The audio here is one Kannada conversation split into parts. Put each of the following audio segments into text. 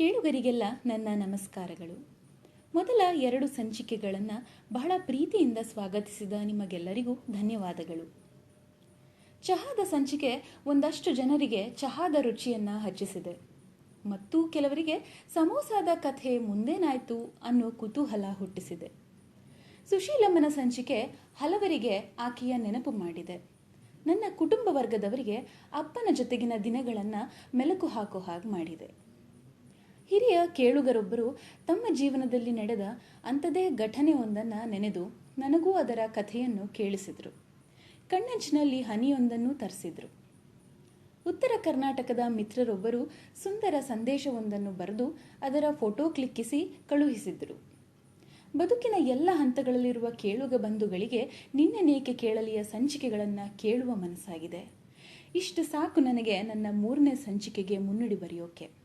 ಕೇಳುಗರಿಗೆಲ್ಲ ನನ್ನ ನಮಸ್ಕಾರಗಳು. ಮೊದಲ ಎರಡು ಸಂಚಿಕೆಗಳನ್ನು ಬಹಳ ಪ್ರೀತಿಯಿಂದ ಸ್ವಾಗತಿಸಿದ ನಿಮಗೆಲ್ಲರಿಗೂ ಧನ್ಯವಾದಗಳು. ಚಹಾದ ಸಂಚಿಕೆ ಒಂದಷ್ಟು ಜನರಿಗೆ ಚಹಾದ ರುಚಿಯನ್ನು ಹಚ್ಚಿಸಿದೆ. ಮತ್ತು ಕೆಲವರಿಗೆ ಸಮೋಸಾದ ಕಥೆ ಮುಂದೇನಾಯಿತು ಅನ್ನೋ ಕುತೂಹಲ ಹುಟ್ಟಿಸಿದೆ. ಸುಶೀಲಮ್ಮನ ಸಂಚಿಕೆ ಹಲವರಿಗೆ ಆಕೆಯ ನೆನಪು ಮಾಡಿದೆ. ನನ್ನ ಕುಟುಂಬ ವರ್ಗದವರಿಗೆ ಅಪ್ಪನ ಜೊತೆಗಿನ ದಿನಗಳನ್ನು ಮೆಲುಕು ಹಾಕೋ ಹಾಗೆ ಮಾಡಿದೆ. ಹಿರಿಯ ಕೇಳುಗರೊಬ್ಬರು ತಮ್ಮ ಜೀವನದಲ್ಲಿ ನಡೆದ ಅಂಥದೇ ಘಟನೆಯೊಂದನ್ನು ನೆನೆದು ನನಗೂ ಅದರ ಕಥೆಯನ್ನು ಕೇಳಿಸಿದರು. ಕಣ್ಣಂಚಿನಲ್ಲಿ ಹನಿಯೊಂದನ್ನು ತರಿಸಿದರು. ಉತ್ತರ ಕರ್ನಾಟಕದ ಮಿತ್ರರೊಬ್ಬರು ಸುಂದರ ಸಂದೇಶವೊಂದನ್ನು ಬರೆದು ಅದರ ಫೋಟೋ ಕ್ಲಿಕ್ಕಿಸಿ ಕಳುಹಿಸಿದರು. ಬದುಕಿನ ಎಲ್ಲ ಹಂತಗಳಲ್ಲಿರುವ ಕೇಳುಗ ಬಂಧುಗಳಿಗೆ ನಿನ್ನೆನೇಕೆ ಕೇಳಲಿಯ ಸಂಚಿಕೆಗಳನ್ನು ಕೇಳುವ ಮನಸ್ಸಾಗಿದೆ. ಇಷ್ಟು ಸಾಕು ನನಗೆ ನನ್ನ ಮೂರನೇ ಸಂಚಿಕೆಗೆ ಮುನ್ನುಡಿ ಬರೆಯೋಕೆ.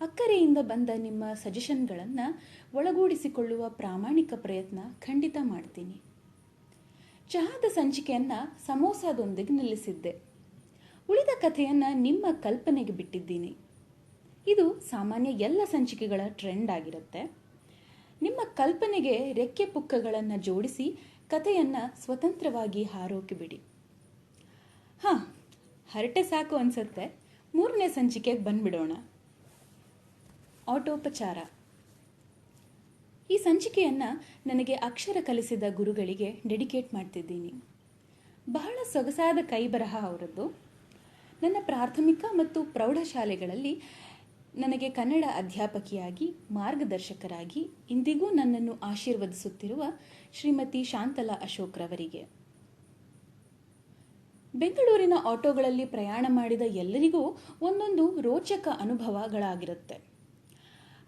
ಅಕ್ಕರೆಯಿಂದ ಬಂದ ನಿಮ್ಮ ಸಜೆಷನ್ಗಳನ್ನು ಒಳಗೂಡಿಸಿಕೊಳ್ಳುವ ಪ್ರಾಮಾಣಿಕ ಪ್ರಯತ್ನ ಖಂಡಿತ ಮಾಡ್ತೀನಿ. ಚಹಾದ ಸಂಚಿಕೆಯನ್ನು ಸಮೋಸಾದೊಂದಿಗೆ ನಿಲ್ಲಿಸಿದ್ದೆ. ಉಳಿದ ಕಥೆಯನ್ನು ನಿಮ್ಮ ಕಲ್ಪನೆಗೆ ಬಿಟ್ಟಿದ್ದೀನಿ. ಇದು ಸಾಮಾನ್ಯ ಎಲ್ಲ ಸಂಚಿಕೆಗಳ ಟ್ರೆಂಡ್ ಆಗಿರುತ್ತೆ. ನಿಮ್ಮ ಕಲ್ಪನೆಗೆ ರೆಕ್ಕೆ ಪುಕ್ಕಗಳನ್ನು ಜೋಡಿಸಿ ಕಥೆಯನ್ನು ಸ್ವತಂತ್ರವಾಗಿ ಹಾರೋಕೆ ಬಿಡಿ. ಹಾಂ, ಹರಟೆ ಸಾಕು ಅನಿಸುತ್ತೆ. ಮೂರನೇ ಸಂಚಿಕೆಗೆ ಬಂದ್ಬಿಡೋಣ. ಆಟೋಪಚಾರ. ಈ ಸಂಚಿಕೆಯನ್ನು ನನಗೆ ಅಕ್ಷರ ಕಲಿಸಿದ ಗುರುಗಳಿಗೆ ಡೆಡಿಕೇಟ್ ಮಾಡ್ತಿದ್ದೀನಿ. ಬಹಳ ಸೊಗಸಾದ ಕೈಬರಹ ಅವರದ್ದು. ನನ್ನ ಪ್ರಾಥಮಿಕ ಮತ್ತು ಪ್ರೌಢಶಾಲೆಗಳಲ್ಲಿ ನನಗೆ ಕನ್ನಡ ಅಧ್ಯಾಪಕಿಯಾಗಿ, ಮಾರ್ಗದರ್ಶಕರಾಗಿ, ಇಂದಿಗೂ ನನ್ನನ್ನು ಆಶೀರ್ವದಿಸುತ್ತಿರುವ ಶ್ರೀಮತಿ ಶಾಂತಲಾ ಅಶೋಕ್ರವರಿಗೆ ಬೆಂಗಳೂರಿನ ಆಟೋಗಳಲ್ಲಿ ಪ್ರಯಾಣ ಮಾಡಿದ ಎಲ್ಲರಿಗೂ ಒಂದೊಂದು ರೋಚಕ ಅನುಭವಗಳಾಗಿರುತ್ತೆ.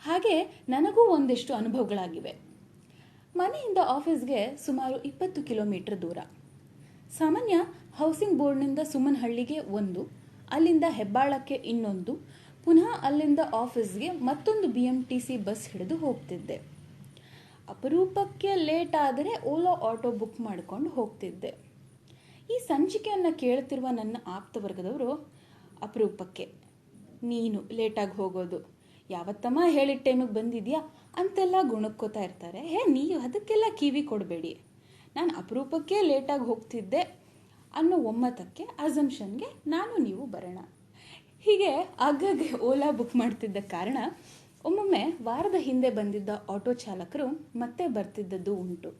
ಹಾಗೆ ನನಗೂ ಒಂದಿಷ್ಟು ಅನುಭವಗಳಾಗಿವೆ. ಮನೆಯಿಂದ ಆಫೀಸ್ಗೆ ಸುಮಾರು ಇಪ್ಪತ್ತು ಕಿಲೋಮೀಟರ್ ದೂರ. ಸಾಮಾನ್ಯ ಹೌಸಿಂಗ್ ಬೋರ್ಡ್ನಿಂದ ಸುಮನಹಳ್ಳಿಗೆ ಒಂದು, ಅಲ್ಲಿಂದ ಹೆಬ್ಬಾಳಕ್ಕೆ ಇನ್ನೊಂದು, ಪುನಃ ಅಲ್ಲಿಂದ ಆಫೀಸ್ಗೆ ಮತ್ತೊಂದು B M T C bus ಹಿಡಿದು ಹೋಗ್ತಿದ್ದೆ. ಅಪರೂಪಕ್ಕೆ ಲೇಟ್ ಆದರೆ ಓಲೋ ಆಟೋ ಬುಕ್ ಮಾಡಿಕೊಂಡು ಹೋಗ್ತಿದ್ದೆ. ಈ ಸಂಚಿಕೆಯನ್ನು ಕೇಳುತ್ತಿರುವ ನನ್ನ ಆಪ್ತ ವರ್ಗದವರು, ಅಪರೂಪಕ್ಕೆ, ನೀನು ಲೇಟಾಗಿ ಹೋಗೋದು ಯಾವತ್ತಮ್ಮ ಹೇಳಿದ ಟೈಮಿಗೆ ಬಂದಿದ್ಯಾ? ಅಂತೆಲ್ಲ ಗುಣಕ್ಕೋತಾ ಇರ್ತಾರೆ. ಹೇ ನೀವು ಅದಕ್ಕೆಲ್ಲ ಕಿವಿ ಕೊಡಬೇಡಿ. ನಾನು ಅಪರೂಪಕ್ಕೆ ಲೇಟಾಗಿ ಹೋಗ್ತಿದ್ದೆ ಅನ್ನೋ ಒಮ್ಮತಕ್ಕೆ ಅಸಂಪ್ಷನ್ಗೆ ನಾನು ನೀವು ಬರೋಣ. ಹೀಗೆ ಆಗಾಗ್ಗೆ ಓಲಾ ಬುಕ್ ಮಾಡ್ತಿದ್ದ ಕಾರಣ ಒಮ್ಮೊಮ್ಮೆ ವಾರದ ಹಿಂದೆ ಬಂದಿದ್ದ ಆಟೋ ಚಾಲಕರು ಮತ್ತೆ ಬರ್ತಿದ್ದದ್ದು ಉಂಟು.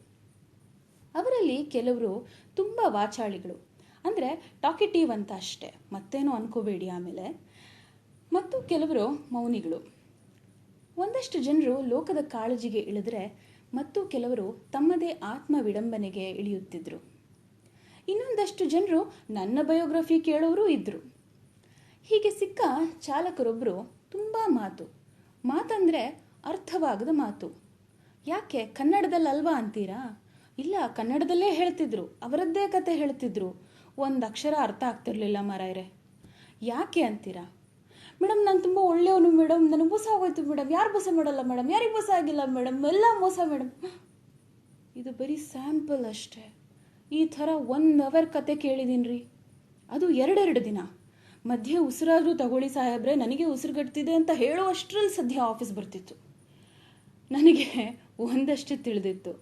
ಅವರಲ್ಲಿ ಕೆಲವರು ತುಂಬ ವಾಚಾಳಿಗಳು. ಅಂದರೆ ಟಾಕಿಟಿವ್ ಅಂತ ಅಷ್ಟೇ. ಮತ್ತೇನೋ ಅನ್ಕೋಬೇಡಿ ಆಮೇಲೆ. ಮತ್ತು ಕೆಲವರು ಮೌನಿಗಳು. ಒಂದಷ್ಟು ಜನರು ಲೋಕದ ಕಾಳಜಿಗೆ ಇಳಿದ್ರೆ ಮತ್ತು ಕೆಲವರು ತಮ್ಮದೇ ಆತ್ಮ ವಿಡಂಬನೆಗೆ ಇಳಿಯುತ್ತಿದ್ದರು ಇನ್ನೊಂದಷ್ಟು ಜನರು ನನ್ನ ಬಯೋಗ್ರಫಿ ಕೇಳೋರು ಇದ್ದರು ಹೀಗೆ ಸಿಕ್ಕ ಚಾಲಕರೊಬ್ಬರು ತುಂಬ ಮಾತು. ಮಾತಂದರೆ ಅರ್ಥವಾಗದ ಮಾತು. ಯಾಕೆ ಕನ್ನಡದಲ್ಲಲ್ವಾ ಅಂತೀರಾ? ಇಲ್ಲ, ಕನ್ನಡದಲ್ಲೇ ಹೇಳ್ತಿದ್ರು. ಅವರದ್ದೇ ಕತೆ ಹೇಳ್ತಿದ್ರು. ಒಂದು ಅಕ್ಷರ ಅರ್ಥ ಆಗ್ತಿರಲಿಲ್ಲ ಮಾರಾಯರೆ. ಯಾಕೆ ಅಂತೀರಾ? ಮೇಡಮ್, ನಾನು ತುಂಬ ಒಳ್ಳೆಯವನು ಮೇಡಮ್. ನನಗೆ ಮೋಸ ಆಗೋಯ್ತು ಮೇಡಮ್. ಯಾರು ಮೋಸ ಮಾಡಲ್ಲ ಮೇಡಮ್? ಯಾರಿಗೆ ಮೋಸ ಆಗಿಲ್ಲ ಮೇಡಮ್? ಎಲ್ಲ ಮೋಸ ಮೇಡಮ್. ಇದು ಬರೀ ಸ್ಯಾಂಪಲ್ ಅಷ್ಟೇ. ಈ ಥರ ಒನ್ ಅವರ್ ಕತೆ ಕೇಳಿದ್ದೀನಿ ರೀ ಅದು ಎರಡೆರಡು ದಿನ. ಮಧ್ಯೆ ಉಸಿರಾದರೂ ತಗೊಳ್ಳಿ ಸಾಹೇಬ್ರೆ, ನನಗೆ ಉಸಿರುಗಟ್ತಿದೆ ಅಂತ ಹೇಳುವಷ್ಟರಲ್ಲಿ ಸದ್ಯ ಆಫೀಸ್ ಬರ್ತಿತ್ತು. ನನಗೆ ಒಂದಷ್ಟು ತಿಳಿದಿತ್ತು.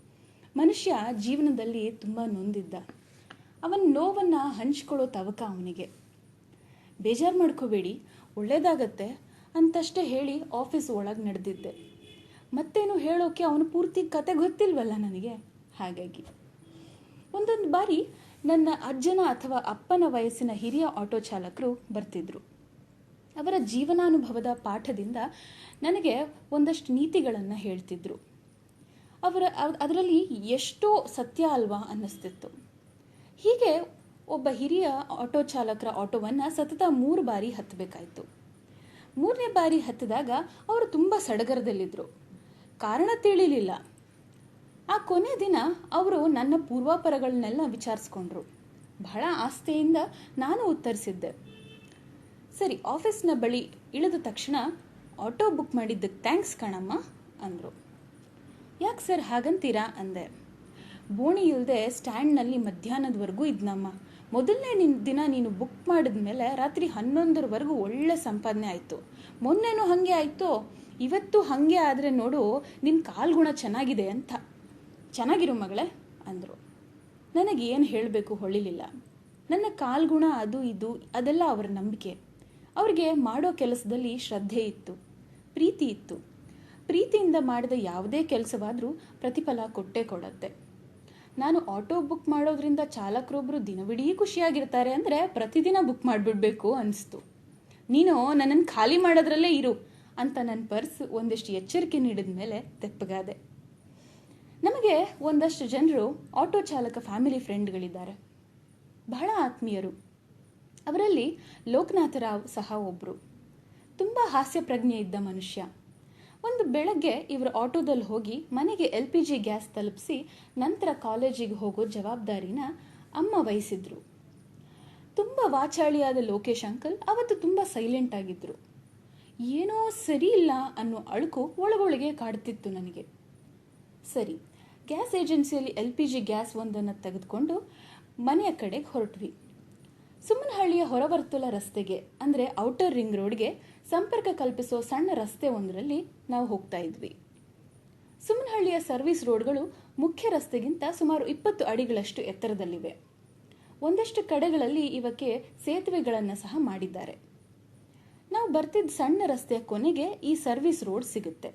ಮನುಷ್ಯ ಜೀವನದಲ್ಲಿ ತುಂಬ ನೊಂದಿದ್ದ. ಅವನ ನೋವನ್ನು ಹಂಚ್ಕೊಳ್ಳೋ ತವಕ ಅವನಿಗೆ. ಬೇಜಾರು ಮಾಡ್ಕೋಬೇಡಿ. ಒಳ್ಳೇದಾಗತ್ತೆ ಅಂತಷ್ಟೇ ಹೇಳಿ ಆಫೀಸ್ ಒಳಗೆ ನಡೆದಿದ್ದೆ. ಮತ್ತೇನು ಹೇಳೋಕೆ ಅವನು ಪೂರ್ತಿ ಕತೆ ಗೊತ್ತಿಲ್ವಲ್ಲ ನನಗೆ? ಹಾಗಾಗಿ. ಒಂದೊಂದು ಬಾರಿ ನನ್ನ ಅಜ್ಜನ ಅಥವಾ ಅಪ್ಪನ ವಯಸ್ಸಿನ ಹಿರಿಯ ಆಟೋ ಚಾಲಕರು ಬರ್ತಿದ್ರು. ಅವರ ಜೀವನಾನುಭವದ ಪಾಠದಿಂದ ನನಗೆ ಒಂದಷ್ಟು ನೀತಿಗಳನ್ನು ಹೇಳ್ತಿದ್ರು. ಅವರ ಅದರಲ್ಲಿ ಎಷ್ಟೋ ಸತ್ಯ ಅಲ್ವಾ ಅನ್ನಿಸ್ತಿತ್ತು. ಹೀಗೆ ಒಬ್ಬ ಹಿರಿಯ ಆಟೋ ಚಾಲಕರ ಆಟೋವನ್ನು ಸತತ ಮೂರು ಬಾರಿ ಹತ್ತಬೇಕಾಯಿತು. ಮೂರನೇ ಬಾರಿ ಹತ್ತಿದಾಗ ಅವರು ತುಂಬ ಸಡಗರದಲ್ಲಿದ್ದರು ಕಾರಣ ತಿಳಿಲಿಲ್ಲ. ಆ ಕೊನೆ ದಿನ ಅವರು ನನ್ನ ಪೂರ್ವಾಪರಗಳನ್ನೆಲ್ಲ ವಿಚಾರಿಸ್ಕೊಂಡ್ರು. ಬಹಳ ಆಸ್ತೆಯಿಂದ ನಾನು ಉತ್ತರಿಸಿದ್ದೆ. ಸರಿ, ಆಫೀಸ್ನ ಬಳಿ ಇಳಿದ ತಕ್ಷಣ ಆಟೋ ಬುಕ್ ಮಾಡಿದ್ದಕ್ಕೆ ಥ್ಯಾಂಕ್ಸ್ ಕಣಮ್ಮ ಅಂದರು. ಯಾಕೆ ಸರ್ ಹಾಗಂತೀರಾ ಅಂದೆ. ಬೋಣಿ ಇಲ್ಲದೆ ಸ್ಟ್ಯಾಂಡ್ನಲ್ಲಿ ಮಧ್ಯಾಹ್ನದವರೆಗೂ ಇದ್ನಮ್ಮ. ಮೊದಲನೇ ನಿನ್ ದಿನ ನೀನು ಬುಕ್ ಮಾಡಿದ ಮೇಲೆ ರಾತ್ರಿ ಹನ್ನೊಂದರವರೆಗೂ ಒಳ್ಳೆ ಸಂಪಾದನೆ ಆಯಿತು. ಮೊನ್ನೆನೂ ಹಾಗೆ ಆಯಿತು. ಇವತ್ತು ಹಾಗೆ ಆದರೆ ನೋಡು ನಿನ್ನ ಕಾಲ್ಗುಣ ಚೆನ್ನಾಗಿದೆ ಅಂತ. ಚೆನ್ನಾಗಿರು ಮಗಳೇ, ಅಂದರು. ನನಗೆ ಏನು ಹೇಳಬೇಕು ಹೊಳಿಲಿಲ್ಲ. ನನ್ನ ಕಾಲ್ಗುಣ ಅದು ಇದು, ಅದೆಲ್ಲ ಅವರ ನಂಬಿಕೆ. ಅವ್ರಿಗೆ ಮಾಡೋ ಕೆಲಸದಲ್ಲಿ ಶ್ರದ್ಧೆ ಇತ್ತು, ಪ್ರೀತಿ ಇತ್ತು. ಪ್ರೀತಿಯಿಂದ ಮಾಡಿದ ಯಾವುದೇ ಕೆಲಸವಾದರೂ ಪ್ರತಿಫಲ ಕೊಟ್ಟೇ ಕೊಡತ್ತೆ. ನಾನು ಆಟೋ ಬುಕ್ ಮಾಡೋದ್ರಿಂದ ಚಾಲಕರೊಬ್ಬರು ದಿನವಿಡೀ ಖುಷಿಯಾಗಿರ್ತಾರೆ ಅಂದರೆ ಪ್ರತಿದಿನ ಬುಕ್ ಮಾಡಿಬಿಡ್ಬೇಕು ಅನಿಸ್ತು. ನೀನು ನನ್ನನ್ನು ಖಾಲಿ ಮಾಡೋದ್ರಲ್ಲೇ ಇರು ಅಂತ ನನ್ನ ಪರ್ಸ್ ಒಂದಿಷ್ಟು ಎಚ್ಚರಿಕೆ ನೀಡಿದ ಮೇಲೆ ತೆಪ್ಪಗಾದೆ. ನಮಗೆ ಒಂದಷ್ಟು ಜನರು ಆಟೋ ಚಾಲಕ ಫ್ಯಾಮಿಲಿ ಫ್ರೆಂಡ್ಗಳಿದ್ದಾರೆ ಬಹಳ ಆತ್ಮೀಯರು. ಅವರಲ್ಲಿ ಲೋಕನಾಥ ರಾವ್ ಸಹ ಒಬ್ಬರು ತುಂಬ ಹಾಸ್ಯ ಪ್ರಜ್ಞೆ ಇದ್ದ ಮನುಷ್ಯ. ಒಂದು ಬೆಳಗ್ಗೆ ಇವರು ಆಟೋದಲ್ಲಿ ಹೋಗಿ ಮನೆಗೆ ಎಲ್ ಪಿ ಜಿ ಗ್ಯಾಸ್ ತಲುಪಿಸಿ ನಂತರ ಕಾಲೇಜಿಗೆ ಹೋಗೋ ಜವಾಬ್ದಾರಿನ ಅಮ್ಮ ವಹಿಸಿದ್ರು. ತುಂಬ ವಾಚಾಳಿಯಾದ ಲೋಕೇಶ್ ಅಂಕಲ್ ಅವತ್ತು ತುಂಬ ಸೈಲೆಂಟ್ ಆಗಿದ್ರು. ಏನೋ ಸರಿ ಇಲ್ಲ ಅನ್ನೋ ಅಳುಕು ಒಳಗೊಳಗೆ ಕಾಡ್ತಿತ್ತು ನನಗೆ. ಸರಿ, ಗ್ಯಾಸ್ ಏಜೆನ್ಸಿಯಲ್ಲಿ ಎಲ್ ಪಿ ಜಿ ಗ್ಯಾಸ್ ಒಂದನ್ನು ತೆಗೆದುಕೊಂಡು ಮನೆಯ ಕಡೆಗೆ ಹೊರಟ್ವಿ. ಸುಮ್ಮನಹಳ್ಳಿಯ ಹೊರವರ್ತುಲ ರಸ್ತೆಗೆ, ಅಂದರೆ ಔಟರ್ ರಿಂಗ್ ರೋಡ್ಗೆ ಸಂಪರ್ಕ ಕಲ್ಪಿಸೋ ಸಣ್ಣ ರಸ್ತೆ ಒಂದರಲ್ಲಿ ನಾವು ಹೋಗ್ತಾ ಇದ್ವಿ. ಸುಮ್ಮನಹಳ್ಳಿಯ ಸರ್ವಿಸ್ ರೋಡ್ಗಳು ಮುಖ್ಯ ರಸ್ತೆಗಿಂತ ಸುಮಾರು ಇಪ್ಪತ್ತು ಅಡಿಗಳಷ್ಟು ಎತ್ತರದಲ್ಲಿವೆ. ಒಂದಷ್ಟು ಕಡೆಗಳಲ್ಲಿ ಇವಕ್ಕೆ ಸೇತುವೆಗಳನ್ನು ಸಹ ಮಾಡಿದ್ದಾರೆ. ನಾವು ಬರ್ತಿದ್ದ ಸಣ್ಣ ರಸ್ತೆಯ ಕೊನೆಗೆ ಈ ಸರ್ವಿಸ್ ರೋಡ್ ಸಿಗುತ್ತೆ.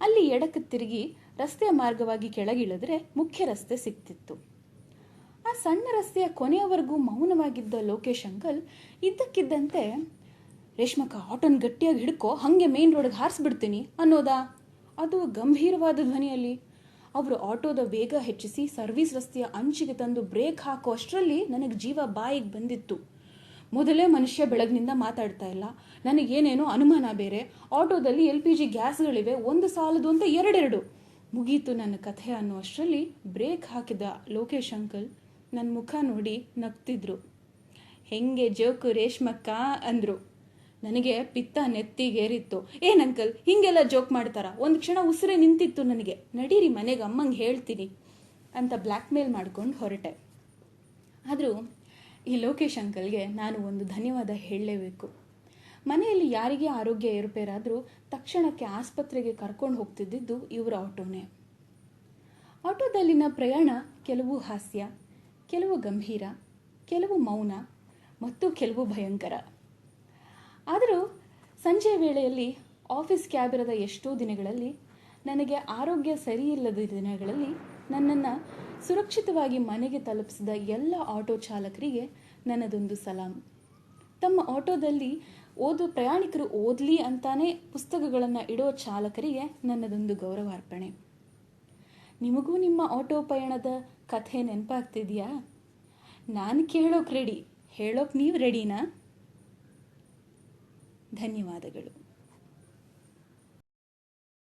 ಅಲ್ಲಿ ಎಡಕ್ಕೆ ತಿರುಗಿ ರಸ್ತೆಯ ಮಾರ್ಗವಾಗಿ ಕೆಳಗಿಳಿದ್ರೆ ಮುಖ್ಯ ರಸ್ತೆ ಸಿಗ್ತಿತ್ತು. ಆ ಸಣ್ಣ ರಸ್ತೆಯ ಕೊನೆಯವರೆಗೂ ಮೌನವಾಗಿದ್ದ ಲೋಕೇಶ್ ಅಂಕಲ್ ಇದ್ದಕ್ಕಿದ್ದಂತೆ, ರೇಷ್ಮಕ್ಕ, ಆಟೋನ್ ಗಟ್ಟಿಯಾಗಿ ಹಿಡ್ಕೋ, ಹಾಗೆ ಮೇನ್ ರೋಡ್ಗೆ ಹಾರಿಸ್ಬಿಡ್ತೀನಿ, ಅನ್ನೋದಾ? ಅದು ಗಂಭೀರವಾದ ಧ್ವನಿಯಲ್ಲಿ. ಅವರು ಆಟೋದ ವೇಗ ಹೆಚ್ಚಿಸಿ ಸರ್ವಿಸ್ ರಸ್ತೆಯ ಅಂಚಿಗೆ ತಂದು ಬ್ರೇಕ್ ಹಾಕೋ ಅಷ್ಟರಲ್ಲಿ ನನಗೆ ಜೀವ ಬಾಯಿಗೆ ಬಂದಿತ್ತು. ಮೊದಲೇ ಮನುಷ್ಯ ಬೆಳಗ್ನಿಂದ ಮಾತಾಡ್ತಾ ಇಲ್ಲ. ನನಗೇನೇನೋ ಅನುಮಾನ ಬೇರೆ. ಆಟೋದಲ್ಲಿ ಎಲ್ ಪಿ ಜಿ ಗ್ಯಾಸ್ಗಳಿವೆ, ಒಂದು ಸಾಲದು ಅಂತ ಎರಡೆರಡು. ಮುಗೀತು ನನ್ನ ಕಥೆ ಅನ್ನೋ ಅಷ್ಟರಲ್ಲಿ ಬ್ರೇಕ್ ಹಾಕಿದ ಲೋಕೇಶ್ ಅಂಕಲ್. ನನ್ನ ಮುಖ ನೋಡಿ ನಗ್ತಿದ್ರು. ಹೆಂಗೆ ಜೋಕು ರೇಷ್ಮಕ್ಕ? ಅಂದರು. ನನಗೆ ಪಿತ್ತ ನೆತ್ತಿಗೇರಿತ್ತು. ಏನ್ ಅಂಕಲ್, ಹಿಂಗೆಲ್ಲ ಜೋಕ್ ಮಾಡ್ತಾರ? ಒಂದು ಕ್ಷಣ ಉಸಿರೆ ನಿಂತಿತ್ತು ನನಗೆ. ನಡೀರಿ ಮನೆಗೆ ಅಮ್ಮಂಗೆ ಹೇಳ್ತೀನಿ ಅಂತ ಬ್ಲ್ಯಾಕ್ ಮೇಲ್ ಮಾಡ್ಕೊಂಡು ಹೊರಟೆ. ಆದರೂ ಈ ಲೋಕೇಶ್ ಅಂಕಲ್ಗೆ ನಾನು ಒಂದು ಧನ್ಯವಾದ ಹೇಳಲೇಬೇಕು. ಮನೆಯಲ್ಲಿ ಯಾರಿಗೆ ಆರೋಗ್ಯ ಏರುಪೇರಾದರೂ ತಕ್ಷಣಕ್ಕೆ ಆಸ್ಪತ್ರೆಗೆ ಕರ್ಕೊಂಡು ಹೋಗ್ತಿದ್ದಿದ್ದು ಇವರ ಆಟೋನೇ. ಆಟೋದಲ್ಲಿನ ಪ್ರಯಾಣ ಕೆಲವು ಹಾಸ್ಯ. ಕೆಲವು ಗಂಭೀರ, ಕೆಲವು ಮೌನ ಮತ್ತು ಕೆಲವು ಭಯಂಕರ. ಆದರೂ ಸಂಜೆ ವೇಳೆಯಲ್ಲಿ ಆಫೀಸ್ ಕ್ಯಾಬ್ ಇರದ ಎಷ್ಟೋ ದಿನಗಳಲ್ಲಿ ನನಗೆ ಆರೋಗ್ಯ ಸರಿಯಿಲ್ಲದ ದಿನಗಳಲ್ಲಿ ನನ್ನನ್ನು ಸುರಕ್ಷಿತವಾಗಿ ಮನೆಗೆ ತಲುಪಿಸಿದ ಎಲ್ಲ ಆಟೋ ಚಾಲಕರಿಗೆ ನನ್ನದೊಂದು ಸಲಾಂ. ತಮ್ಮ ಆಟೋದಲ್ಲಿ ಓದು ಪ್ರಯಾಣಿಕರು ಓದಲಿ ಅಂತಾನೆ ಪುಸ್ತಕಗಳನ್ನು ಇಡೋ ಚಾಲಕರಿಗೆ ನನ್ನದೊಂದು ಗೌರವಾರ್ಪಣೆ. ನಿಮಗೂ ನಿಮ್ಮ ಆಟೋ ಪಯಣದ ಕಥೆ ನೆನಪಾಗ್ತಿದೆಯಾ? ನಾನು ಕೇಳೋಕೆ ರೆಡಿ ಹೇಳೋಕೆ ನೀವು ರೆಡಿನಾ ಧನ್ಯವಾದಗಳು.